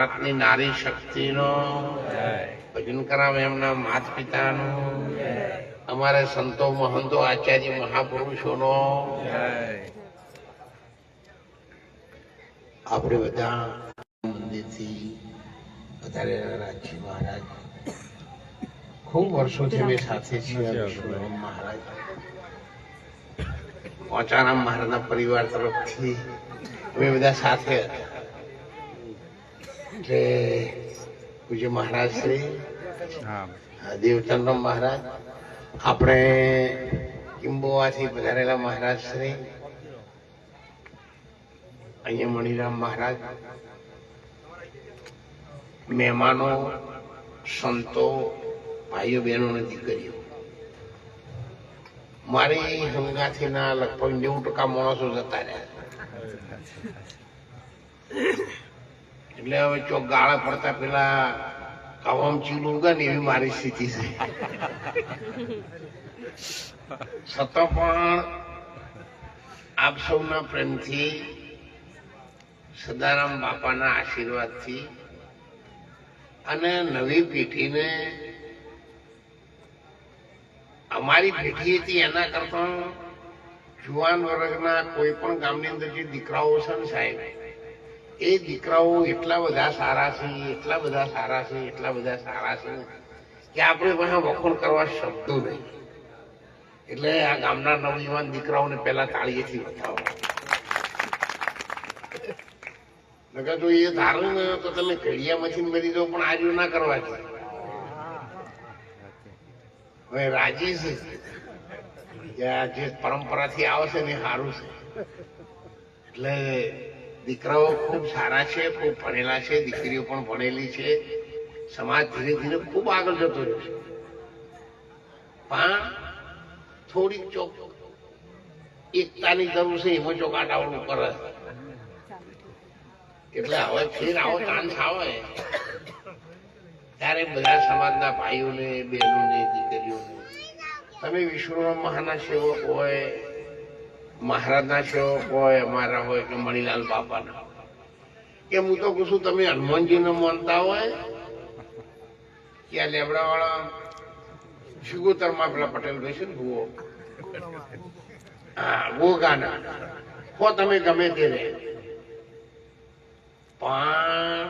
ભારતની નારી શક્તિનો ભજન કરાવે એમના માત પિતાનો અમારે સંતો મહંતો આચાર્ય મહાપુરુષોનો. આપણે બધા મંદિરથી વધારે રાજજી મહારાજ. ખૂબ વર્ષોથી અમે સાથે છીએ મહારાજ. પોચારામ મહારાજના પરિવાર તરફથી અમે બધા સાથે હતા એટલે પૂજ્ય મહારાજ શ્રી દેવચંદ્ર મહારાજ આપણે કિંબોવાથી પધારેલા મહારાજ શ્રી અહીંયા મણિરામ મહારાજ મહેમાનો સંતો ભાઈઓ બહેનો નથી દીકરીઓ. મારી હંગાથીના લગભગ નેવું ટકા માણસો જતા રહ્યા એટલે હવે ચોક ગાળા પડતા પેલા કવામ ચીલું ઉગે ને એવી મારી સ્થિતિ છે. છતાં પણ આપ સૌના પ્રેમથી, સદારામ બાપાના આશીર્વાદથી અને નવી પેઢીને અમારી પેઢી હતી એના કરતા જુવાન વર્ગના કોઈ પણ ગામની અંદર જે દીકરાઓ છે ને સાહેબ એ દીકરાઓ એટલા બધા સારા છે, એટલા બધા સારા છે, એટલા બધા સારા છે કે આપણે પણ વખોણ કરવા શબ્દો નહીં. એટલે આ ગામના નવયુવાન દીકરાઓને પહેલા તાળીએથી બતાવો નકર જો એ ધારો ને તો તમે ઘડિયામાંથી મરી જાઓ, પણ આજુ ના કરવા જોઈએ હવે રાજી છે. આ જે પરંપરાથી આવશે ને સારું છે. એટલે દીકરાઓ ખૂબ સારા છે, ખૂબ ભણેલા છે, દીકરીઓ પણ ભણેલી છે. સમાજ ધીરે ધીરે ખૂબ આગળ જતો રહ્યો છે. પણ થોડીક ચોક એકતાની જરૂર છે, એમાં ચોકાટ આવડું કરે એટલે હવે ફેર આવો ચાન્સ આવે. ત્યારે બધા સમાજના ભાઈઓને, બહેનોને, દીકરીઓને, તમે વિશ્વના મહાના સેવક હોય મહારાજના સેવક હોય અમારા હોય કે મણિલાલ બાપાના. કે હું તો કહું છું, તમે હનુમાનજીને માનતા હોય, કે આ લેબડા વાળા શિગોતરમાં પેલા પટેલ ભાઈ છે ને ભૂવો. હા ગોગાના હો, તમે ગમે તે રે પણ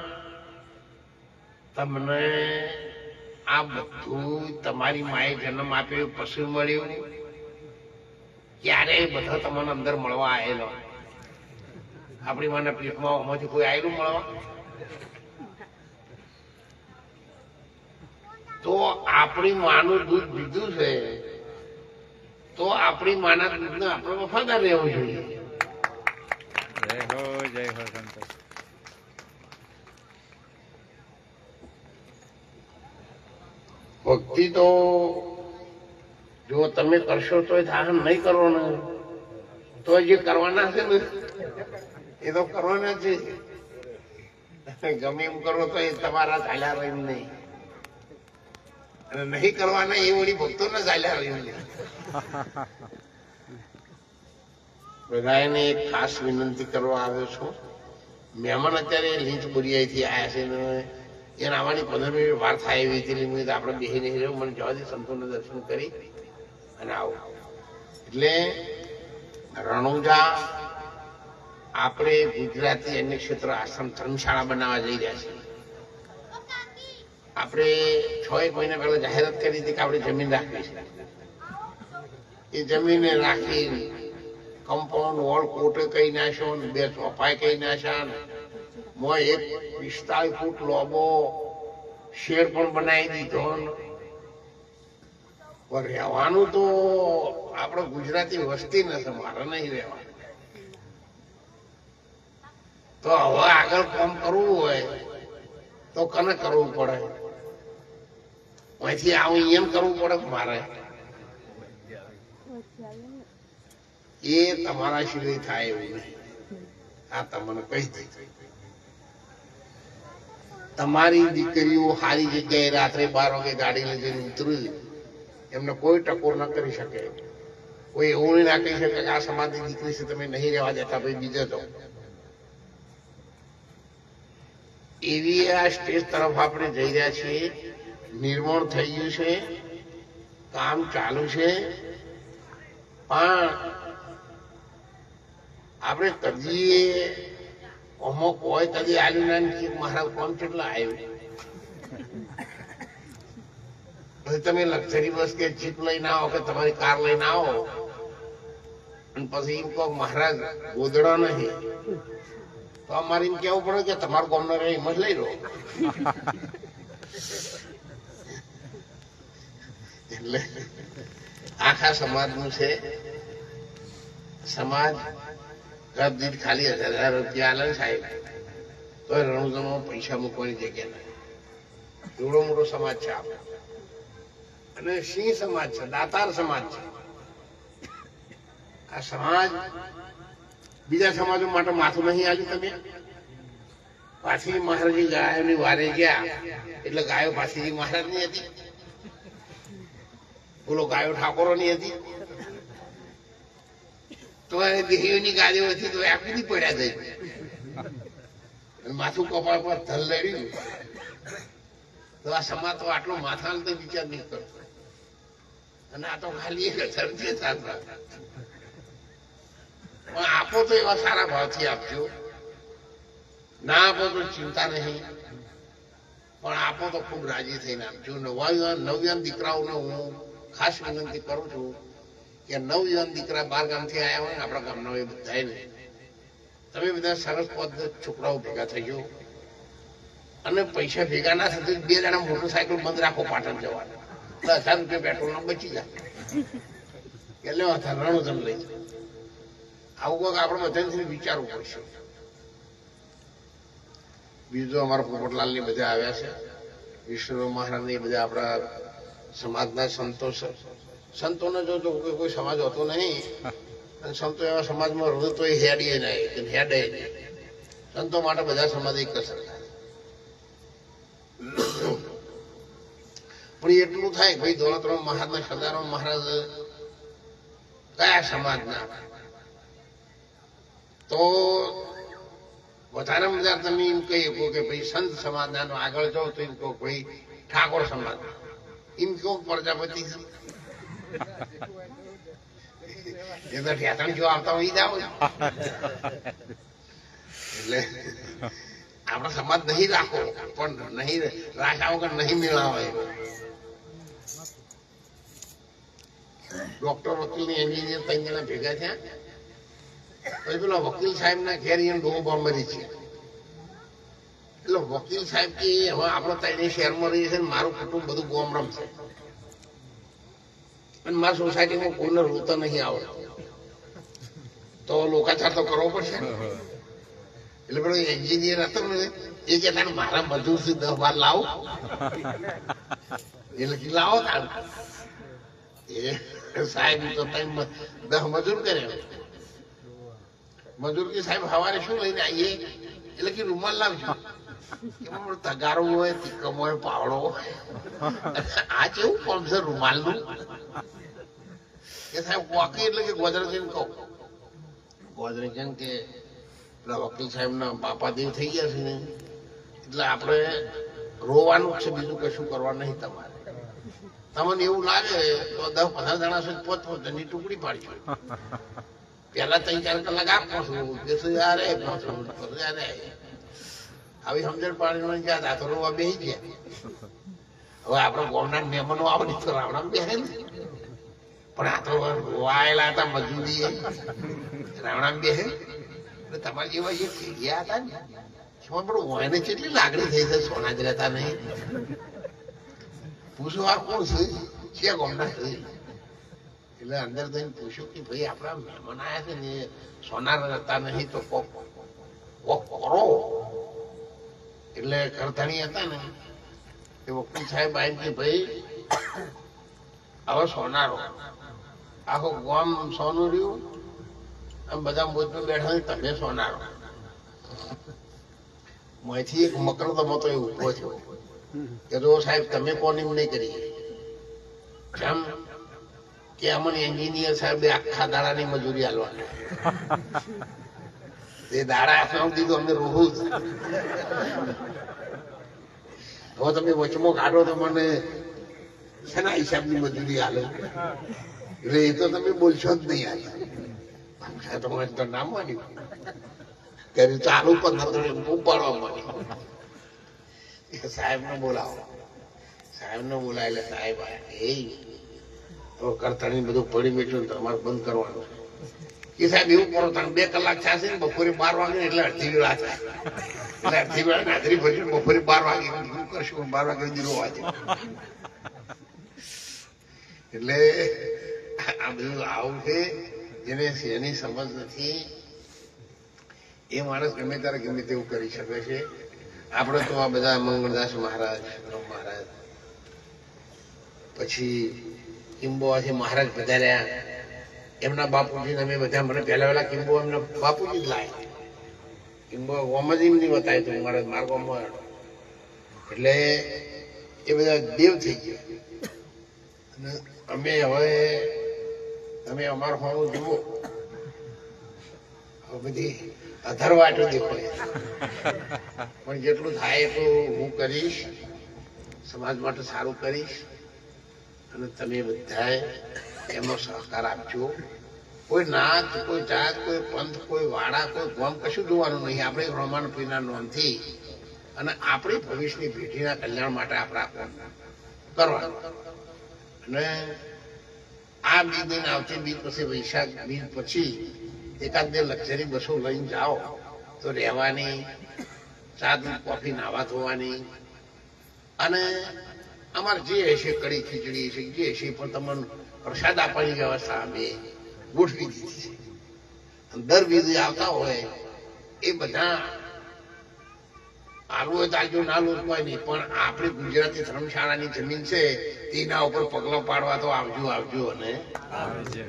તમને આ બધું તમારી માએ જન્મ આપ્યો, પછી મળ્યું. ક્યારે બધો તમને અંદર મળવા આવેલો આપણી માના પીઠમાં આમાંથી કોઈ આવેલું મળવા? તો આપણી માનું દૂધ પીધું છે. તો આપણી માના દૂધને આપણે વફાદાર રહેવું જોઈએ. જય હો જય હો સંતોષ. ભક્તિ તો જો તમે કરશો તો ધારણ નહીં કરો ને તો જે કરવાના છે ને, એ તો કરવાના છે. ગમે એમ કરો તો એ તમારા ચાલ્યા રહ્યું નહીં. અને નહીં કરવાના એ વળી ભક્તો ને ચાલ્યા રહ્યું બધાને એક ખાસ વિનંતી કરવા આવ્યો છું. મહેમાન અત્યારે લીંચ બોરિયાથી આવ્યા છે ને એને આવવાની પંદર મિનિટ વાર થાય એવી હતી એટલે આપણે નહીં રહ્યું મને જવા દે સંતોને દર્શન કરી. અને આવો. એટલે રણુજા આપણે ગુજરાતી અન્ય ક્ષેત્ર આશ્રમ ધર્મશાળા બનાવવા જઈ રહ્યા છીએ. આપણે છ એક મહિના પહેલા જાહેરાત કરી હતી કે આપણે જમીન રાખવી છે. એ જમીને રાખી કમ્પાઉન્ડ વોલ કોટે કહી નાખ્યો ને બે ચોપાઈ કહી નાખ્યા મોય એક પિસ્તાળીસ ફૂટ લોબો શેડ પણ બનાવી દીધો પણ રહેવાનું તો આપણે ગુજરાતી વસ્તી નથી, મારે નહીં રહેવાનું. તો હવે આગળ કામ કરવું હોય, તો કને કરવું પડે? અહીંથી આવું એમ કરવું પડે મારે? એ તમારા સિવાય થાય એવું નહીં. આ તમને કહી દઈ તમારી દીકરીઓ સારી જગ્યાએ રાત્રે બાર વાગે ગાડી લઈ જઈને ઉતરી. એમને કોઈ ટકોર ન કરી શકે. કોઈ એવું ના કહી શકે કે આ સમાજની દીકરી છે, તમે નહીં રહેવા દેતા, ભાઈ, બીજે તો. એવી આ સ્ટેજ તરફ આપણે જઈ રહ્યા છીએ. નિર્માણ થઈ ગયું છે. કામ ચાલુ છે. પણ આપણે કદી અમુક હોય કદી આવ્યું ના મારા કોણ કેટલા આવ્યું પછી તમે લક્ઝરી બસ કે જીપ લઈને આવો કે તમારી કાર લઈને આવો? અને પછી એમ કહો મહારાજ, ગોદડા નહીં. તો અમારે એમ કેવું પડે કે તમારું ગામનો રહે, એમ જ લઈ લો. એટલે આખા સમાજનું છે. સમાજ ઘર ખાલી હજાર હજાર રૂપિયા આલે સાહેબ. તો રણુજમાં પૈસા મૂકવાની જગ્યા નહીં એવડો મોટો સમાજ છે આપણો. અને સિંહ સમાજ છે, દાતાર સમાજ છે. આ સમાજ બીજા સમાજો માટે માથું નહીં આવ્યું તમે? પાછી મહારાજી ગાયોની વારે ગયા, એટલે ગાયો પાછી મહારાજની હતી. બોલો, ગાયો ઠાકોરો ની હતી? તો એ દેહીઓની ગાડીઓ હતી, તો એ આપી પડ્યા થઈ માથું કપાળ પર ધલ લડ્યું તો આ સમાજ તો આટલો માથા વિચાર નહીં કરતો. અને આ તો ખાલી એક હજાર રૂપિયા ચાલતા પણ આપો તો એવા સારા ભાવથી આપજો. ના આપો તો ચિંતા નહીં. પણ આપો તો ખૂબ રાજી થઈને આપજો. નવાયુવાન નવયાન દીકરાઓને હું ખાસ વિનંતી કરું છું કે નવયુવાન દીકરા બાર ગામથી આવ્યા હોય ને આપણા ગામના એ બધાને તમે બધા સરસ પદ છોકરાઓ ભેગા થઈ જાઓ. અને પૈસા ભેગા ના થતું બે જણા મોટરસાયકલ બંધ રાખો પાટણ જવાનું. હજાર રૂપિયા પેટ્રોલ બચી જાય. એટલે અથારણું તમે લઈ આવું કોઈક આપણે બધાને વિચારવું પડશે. બીજું અમારા પોપટલાલની બધા આવ્યા છે. વિષ્ણુ મહારાજ ને બધા આપણા સમાજના સંતો છે. સંતોને જો કોઈ સમાજ હોતો નહીં. અને સંતો એવા સમાજમાં રહ્યો તો એ હેડીએ નહીં હેડે નહીં. સંતો માટે બધા સમાજ એક જ પણ એટલું થાય ભાઈ દોલતરામ મહારાજ સદારામ મહારાજ કયા સમાજના? તો વધારે બધા તમે એમ કહી શકો કે ભાઈ સંત સમાજના આગળ જાઓ તો એમ કહો ભાઈ ઠાકોર સમાજ. એમ કહો પ્રજાપતિ એ જો આવતા હોય એટલે આપણે સમાજ નહીં રાખો પણ નહીં રાખ્યા વગર નહીં મેળાવે ડોક્ટર વકીલ એન્જિનિયર ત્રણ ભેગા થયા. પછી પેલા વકીલ સાહેબ ના ઘેર એને બોમ્બરી છે. એટલે વકીલ સાહેબ કે હવે આપણે ત્રણે શહેરમાં રહીએ છીએ મારું કુટુંબ બધું ગોમરમ છે. અને મારા સોસાયટીમાં કોઈને રોતા નહીં આવડતું તો લોકાચાર તો કરવો પડશે એટલે પેલો એન્જિનિયર હતો ને, એ કે મારા મજૂરથી દસ બાર લાવો. એટલે લાવો તાર. એ સાહેબ તો ત્રણ દહ મજૂર કરે. મજૂર કે સાહેબ સવારે શું લઈને આવીએ? એટલે કે રૂમાલ લાવજો. તગારો હોય તીકમ હોય, પાવડો. આ કેવું કોમ છે રૂમાલનું કે સાહેબ, વાકી એટલે કે ગોદરેજ કહો. ગોદરેજ કે વકીલ સાહેબના બાપા દેવ થઈ ગયા છે ને. એટલે આપણે રોવાનું છે, બીજું કશું કરવા નહીં તમારે. તમને એવું લાગે તો દસ પંદર જણા સુધી પોત પોતાની ટુકડી પાડજો પેલા ત્રણ ચાર કલાક આપો છું કે શું યાર પાછું યાર આવી સમજણ પાડીને ગયા દાખલો રોવા બેસી ગયા. હવે આપણે ગોમના મહેમાનો આવે ને તો રાવણા બેસે ને. પણ આ તો વાયેલા હતા મજૂરી રાવણા બેસે. એટલે તમારા જેવા જે ફેરિયા હતા ને. પણ વાયને કેટલી લાગણી થઈ છે? સોના જ રહેતા નહીં. પૂછો આ કોણ છે છે ગોમના છે એટલે અંદર જઈને પૂછ્યું કે ભાઈ આપણા મહેમાન આવ્યા છે ને સોનાર હતા નહીં તો કોક કોક કરો એટલે કરતાણી હતા ને એ વકીલ સાહેબ આવી કે ભાઈ હવે સોનારો. આખો ગામ સોનું રહ્યું. આમ બધા મોજમાં બેઠા ને તમે સોનારો. મોંથી એક મકરદમો તો એ ઊભો થયો. કે જો સાહેબ, તમે કોની એમ નહીં કરી કેમ? કે અમને એન્જિનિયર સાહેબ આખા દાડાની મજૂરી આલવાની. એ દાડા આપવા દીધું અમને રોહું હવે તમે વચમાં કાઢો તો મને શેના હિસાબની મજૂરી હાલે એટલે એ તો તમે બોલશો જ નહીં હાલ તમારે તો નામ માન્યું. ત્યારે ચાલુ પણ નતો ઉપાડવા માંડ્યું એ સાહેબ ને બોલાવો. સાહેબ ને બોલાય એટલે સાહેબ. એ બધું પડી બેઠું તમારે બંધ કરવાનું એ સાહેબ એવું કરો, તમે બે કલાક થશે ને, બપોરે બાર વાગે એટલે અડધી વેળા થાય. એટલે અડધી વેળા નાદરી ભરી બપોરે બાર વાગે શું કરશું, બાર વાગે સુધી રોવા એટલે આ બધું આવું છે. જેને એની સમજ નથી, એ માણસ ગમે ત્યારે ગમે તેવું કરી શકે છે. આપણે તો આ બધા મંગળદાસ મહારાજ મહારાજ, પછી કિંબોવાથી મહારાજ પધાર્યા એમના બાપુજીને અમે બધા, મને પહેલા પહેલા કિંબો એમના બાપુજી જ લાયા. કિંબો ગોમ જ એમની બતાવ્યું હતું, મહારાજ, મારા ગામમાં. એટલે એ બધા દેવ થઈ ગયા. અને અમે હવે, તમે અમારું હોવું જુઓ. બધી અધરવાટો દેખાય પણ જેટલું થાય એટલું હું કરીશ, સમાજ માટે સારું કરીશ, અને તમે બધાએ એમનો સહકાર આપજો. કોઈ નાત, કોઈ જાત, કોઈ પંથ, કોઈ વાડા, કોઈ ગોમ કશું જોવાનું નહીં. આપણે રમાન પીના નોંધથી અને આપણી ભવિષ્યની પેઢીના કલ્યાણ માટે આપણે કરવાનું. અને આ બીજ આવતી બીજ પછી, વૈશાખ બીજ પછી એકાદ બે લક્ઝરી બસો લઈને જાઓ તો રહેવાની સાદું કોફી નાવા ધોવાની. અને અમારે જે હશે કડી ખીચડી હશે જે હશે પણ તમને પ્રસાદ આપવાની વ્યવસ્થા અમે ગોઠવી દીધી છે. દર બીજે આવતા હોય એ બધા આલુ હોય તો આલજો ના લોટ હોય નહીં પણ આપણી ગુજરાતી ધર્મશાળાની જમીન છે તેના ઉપર પગલો પાડવા તો આવજો આવજો અને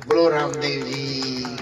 બોલો રામદેવજી.